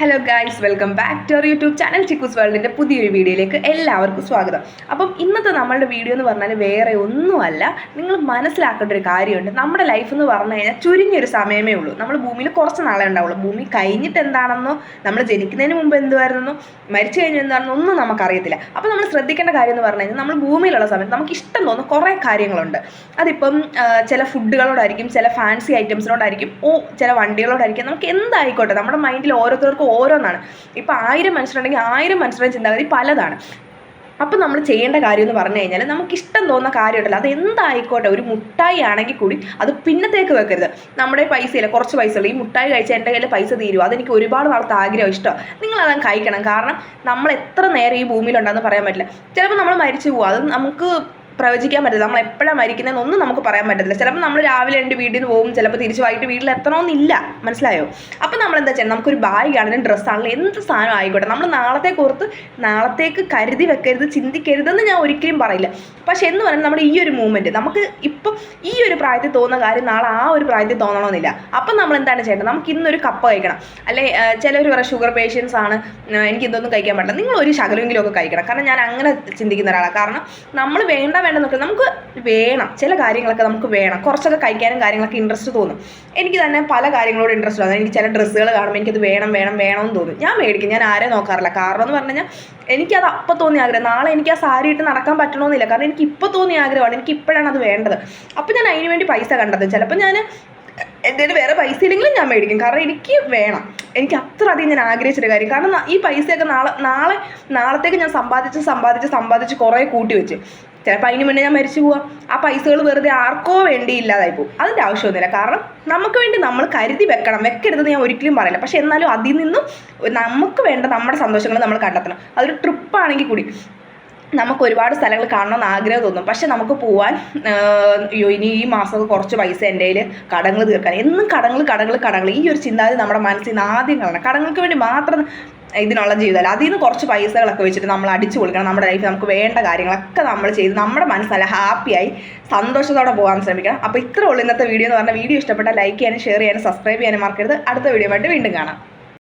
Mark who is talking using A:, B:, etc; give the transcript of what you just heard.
A: Hello guys welcome back to our YouTube channel Chikku's വേൾഡിന്റെ പുതിയൊരു വീഡിയോയിലേക്ക് എല്ലാവർക്കും സ്വാഗതം. അപ്പം ഇന്നത്തെ നമ്മളുടെ വീഡിയോ എന്ന് പറഞ്ഞാൽ വേറെ ഒന്നുമല്ല നിങ്ങൾ മനസ്സിലാക്കേണ്ട ഒരു കാര്യമുണ്ട്. നമ്മുടെ ലൈഫ് എന്ന് പറഞ്ഞു കഴിഞ്ഞാൽ ചുരുങ്ങിയൊരു സമയമേ ഉള്ളൂ. നമ്മൾ ഭൂമിയിൽ കുറച്ച് നാളെ ഉണ്ടാവുള്ളൂ. ഭൂമി കഴിഞ്ഞിട്ട് എന്താണെന്നോ നമ്മൾ ജനിക്കുന്നതിന് മുമ്പ് എന്തുവായിരുന്നോ മരിച്ചു കഴിഞ്ഞാൽ എന്താണെന്നോ ഒന്നും നമുക്കറിയത്തില്ല. അപ്പോൾ നമ്മൾ ശ്രദ്ധിക്കേണ്ട കാര്യം എന്ന് പറഞ്ഞു കഴിഞ്ഞാൽ നമ്മൾ ഭൂമിയിലുള്ള സമയത്ത് നമുക്ക് ഇഷ്ടം തോന്നുന്ന കുറേ കാര്യങ്ങളുണ്ട്. അതിപ്പം ചില ഫുഡുകളോടായിരിക്കും ചില ഫാൻസി ഐറ്റംസിനോടായിരിക്കും ഓ ചില വണ്ടികളോടായിരിക്കും നമുക്ക് എന്തായിക്കോട്ടെ നമ്മുടെ മൈൻഡിൽ ഓരോരുത്തർക്കും ഓരോന്നാണ്. ഇപ്പം ആയിരം മനുഷ്യരുണ്ടെങ്കിൽ ആയിരം മനുഷ്യരുടെ ചിന്താഗതി പലതാണ്. അപ്പം നമ്മൾ ചെയ്യേണ്ട കാര്യം എന്ന് പറഞ്ഞു കഴിഞ്ഞാൽ നമുക്ക് ഇഷ്ടം തോന്നുന്ന കാര്യമുണ്ടല്ലോ അത് എന്തായിക്കോട്ടെ ഒരു മുട്ടായി ആണെങ്കിൽ കൂടി അത് പിന്നത്തേക്ക് വെക്കരുത്. നമ്മുടെ പൈസയില്ല കുറച്ച് പൈസ ഉള്ളൂ. ഈ മുട്ടായി കഴിച്ചാൽ എന്റെ കയ്യിൽ പൈസ തീരുമോ അതെനിക്ക് ഒരുപാട് നാളത്തെ ആഗ്രഹം ഇഷ്ടമാണ് നിങ്ങൾ കഴിക്കണം. കാരണം നമ്മൾ എത്ര നേരം ഈ ഭൂമിയിലുണ്ടെന്ന് പറയാൻ പറ്റില്ല. ചിലപ്പോൾ നമ്മൾ മരിച്ചു പോകും അത് നമുക്ക് പ്രവചിക്കാൻ പറ്റില്ല നമ്മൾ എപ്പോഴാണ് മരിക്കുന്നതെന്നൊന്നും നമുക്ക് പറയാൻ പറ്റത്തില്ല. ചിലപ്പോൾ നമ്മൾ രാവിലെ എന്റെ വീട്ടിൽ നിന്ന് പോകും. ചിലപ്പോൾ തിരിച്ച് വൈകിട്ട് വീട്ടിൽ എത്തണമെന്നില്ല മനസ്സിലായോ? അപ്പം നമ്മൾ എന്താ ചെയ്യുന്നത്? നമുക്കൊരു ബാഗ് ആണെങ്കിലും ഡ്രസ്സാണെങ്കിലും എന്ത് സാധനം ആയിക്കോട്ടെ. നമ്മൾ നാളത്തെ ഓർത്ത് നാളത്തേക്ക് കരുതി വെക്കരുത് ചിന്തിക്കരുതെന്ന് ഞാൻ ഒരിക്കലും പറയില്ല. പക്ഷെ എന്ന് പറയുന്നത് നമ്മുടെ ഈ ഒരു മൂവ്മെന്റ് നമുക്ക് ഇപ്പം ഈ ഒരു പ്രായത്തിൽ തോന്നുന്ന കാര്യം നാളെ ആ ഒരു പ്രായത്തിൽ തോന്നണമെന്നില്ല അപ്പം നമ്മൾ എന്താണ് ചെയ്യേണ്ടത്? നമുക്ക് ഇന്നൊരു കപ്പ് കഴിക്കണം. അല്ലെ ചിലർ വേറെ ഷുഗർ പേഷ്യൻസ് ആണ്. എനിക്ക് ഇതൊന്നും കഴിക്കാൻ പറ്റില്ല. നിങ്ങൾ ഒരു ശകലമെങ്കിലും ഒക്കെ കഴിക്കണം. കാരണം ഞാൻ അങ്ങനെ ചിന്തിക്കുന്ന ഒരാളാണ് കാരണം നമ്മൾ വേണ്ട വേണ്ട നോക്കുക നമുക്ക് വേണം. ചില കാര്യങ്ങളൊക്കെ നമുക്ക് വേണം. കുറച്ചൊക്കെ കഴിക്കാനും കാര്യങ്ങളൊക്കെ ഇൻട്രസ്റ്റ് തോന്നും. എനിക്ക് തന്നെ പല കാര്യങ്ങളോട് ഇൻട്രസ്റ്റ് തോന്നുന്നു എനിക്ക് ചില ഡ്രസ്സുകൾ കാണുമ്പോൾ എനിക്കത് വേണം വേണം വേണമെന്ന് തോന്നും. ഞാൻ മേടിക്കും. ഞാൻ ആരെ നോക്കാറില്ല. കാരണം എന്ന് പറഞ്ഞു കഴിഞ്ഞാൽ എനിക്കത് അപ്പം തോന്നിയ ആഗ്രഹം. നാളെ എനിക്ക് ആ സാരി ഇട്ട് നടക്കാൻ പറ്റണമെന്നില്ല കാരണം എനിക്ക് ഇപ്പോൾ തോന്നിയ ആഗ്രഹമാണ്. എനിക്ക് ഇപ്പോഴാണ് അത് വേണ്ടത്. അപ്പം ഞാൻ അതിന് വേണ്ടി പൈസ കണ്ടത് ചിലപ്പോൾ ഞാൻ കയ്യിൽ വേറെ പൈസ ഇല്ലെങ്കിലും ഞാൻ മേടിക്കും. കാരണം എനിക്ക് വേണം. എനിക്ക് അത്ര അധികം ഞാൻ ആഗ്രഹിച്ചൊരു കാര്യം. കാരണം ഈ പൈസയൊക്കെ നാളെ നാളെ നാളത്തേക്ക് ഞാൻ സമ്പാദിച്ച് സമ്പാദിച്ച് സമ്പാദിച്ച് കുറേ കൂട്ടി വെച്ചു. ചിലപ്പോൾ അതിന് മുന്നേ ഞാൻ മരിച്ചു പോവാം. ആ പൈസകൾ വെറുതെ ആർക്കോ വേണ്ടി ഇല്ലാതായി പോകും. അതിന്റെ ആവശ്യമൊന്നുമില്ല. കാരണം നമുക്ക് വേണ്ടി നമ്മൾ കരുതി വെക്കണം. വെക്കരുതെന്ന് ഞാൻ ഒരിക്കലും പറയില്ല. പക്ഷേ എന്നാലും അതിൽ നിന്നും നമുക്ക് വേണ്ട നമ്മുടെ സന്തോഷങ്ങൾ നമ്മൾ കണ്ടെത്തണം. അതൊരു ട്രിപ്പാണെങ്കിൽ കൂടി. നമുക്ക് ഒരുപാട് സ്ഥലങ്ങൾ കാണണമെന്ന് ആഗ്രഹം തോന്നും. പക്ഷെ നമുക്ക് പോവാൻ അയ്യോ ഇനി ഈ മാസം കുറച്ച് പൈസ എന്റെ കയ്യിൽ കടങ്ങൾ തീർക്കാൻ. എന്നും കടങ്ങൾ കടങ്ങൾ കടങ്ങൾ. ഈ ഒരു ചിന്താഗതി നമ്മുടെ മനസ്സിൽ നിന്ന് ആദ്യം കളയണം കടങ്ങൾക്ക് വേണ്ടി മാത്രം ഇതിനുള്ള ജീവിതമല്ല അതിൽ നിന്ന് കുറച്ച് പൈസകളൊക്കെ വെച്ചിട്ട് നമ്മൾ അടിച്ചു കൊടുക്കണം നമ്മുടെ ലൈഫിൽ നമുക്ക് വേണ്ട കാര്യങ്ങളൊക്കെ നമ്മൾ ചെയ്ത് നമ്മുടെ മനസ്സ് നല്ല ഹാപ്പിയായി സന്തോഷത്തോടെ പോകാൻ ശ്രമിക്കണം. അപ്പോൾ ഇത്ര ഉള്ളൂ ഇന്നത്തെ വീഡിയോ എന്ന് പറഞ്ഞാൽ. വീഡിയോ ഇഷ്ടപ്പെട്ടാൽ ലൈക്ക് ചെയ്യാനും ഷെയർ ചെയ്യാനും സബ്സ്ക്രൈബ് ചെയ്യാനും മറക്കരുത്. അടുത്ത വീഡിയോ ആയിട്ട് വീണ്ടും കാണാം.